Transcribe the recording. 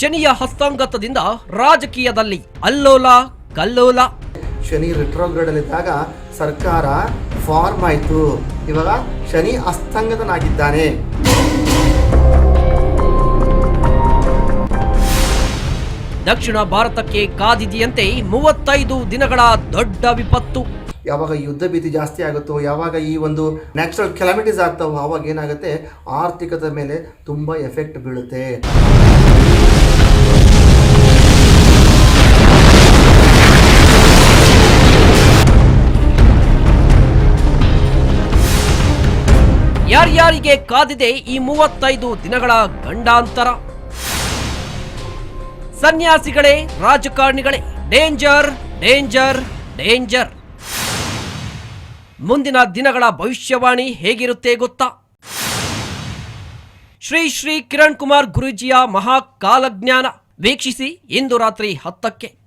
ಶನಿಯ ಹಸ್ತಾಂಗತದಿಂದ ರಾಜಕೀಯದಲ್ಲಿ ಅಲ್ಲೋಲ ಕಲ್ಲೋಲ. ಶನಿ ರಿಟ್ರೋಗ್ರೇಡಲ್ಲಿದ್ದಾಗ ಸರ್ಕಾರ ಫಾರ್ಮ್ ಆಯಿತು. ಇವಾಗ ಶನಿ ಅಸ್ತಂಗತನಾಗಿದ್ದಾನೆ. ದಕ್ಷಿಣ ಭಾರತಕ್ಕೆ ಕಾದಿದೆಯಂತೆ ಮೂವತ್ತೈದು ದಿನಗಳ ದೊಡ್ಡ ವಿಪತ್ತು. ಯಾವಾಗ ಯುದ್ಧ ಭೀತಿ ಜಾಸ್ತಿ ಆಗುತ್ತೋ ಯಾವಾಗ ಈ ಒಂದು ನ್ಯಾಚುರಲ್ ಕೆಲಾಮಿಟೀಸ್ ಆಗ್ತಾವೋ ಅವಾಗ ಏನಾಗುತ್ತೆ? ಆರ್ಥಿಕತೆ ಮೇಲೆ ತುಂಬ ಎಫೆಕ್ಟ್ ಬೀಳುತ್ತೆ. ಯಾರ್ಯಾರಿಗೆ ಕಾದಿದೆ ಈ ಮೂವತ್ತೈದು ದಿನಗಳ ಗಂಡಾಂತರ? ಸನ್ಯಾಸಿಗಳೇ, ರಾಜಕಾರಣಿಗಳೇ, ಡೇಂಜರ್ ಡೇಂಜರ್ ಡೇಂಜರ್. ಮುಂದಿನ ದಿನಗಳ ಭವಿಷ್ಯವಾಣಿ ಹೇಗಿರುತ್ತೆ ಗೊತ್ತಾ? ಶ್ರೀ ಶ್ರೀ ಕಿರಣ್ ಕುಮಾರ್ ಗುರೂಜಿಯ ಮಹಾಕಾಲಜ್ಞಾನ. ವೀಕ್ಷಿಸಿ ಇಂದು ರಾತ್ರಿ ಹತ್ತಕ್ಕೆ.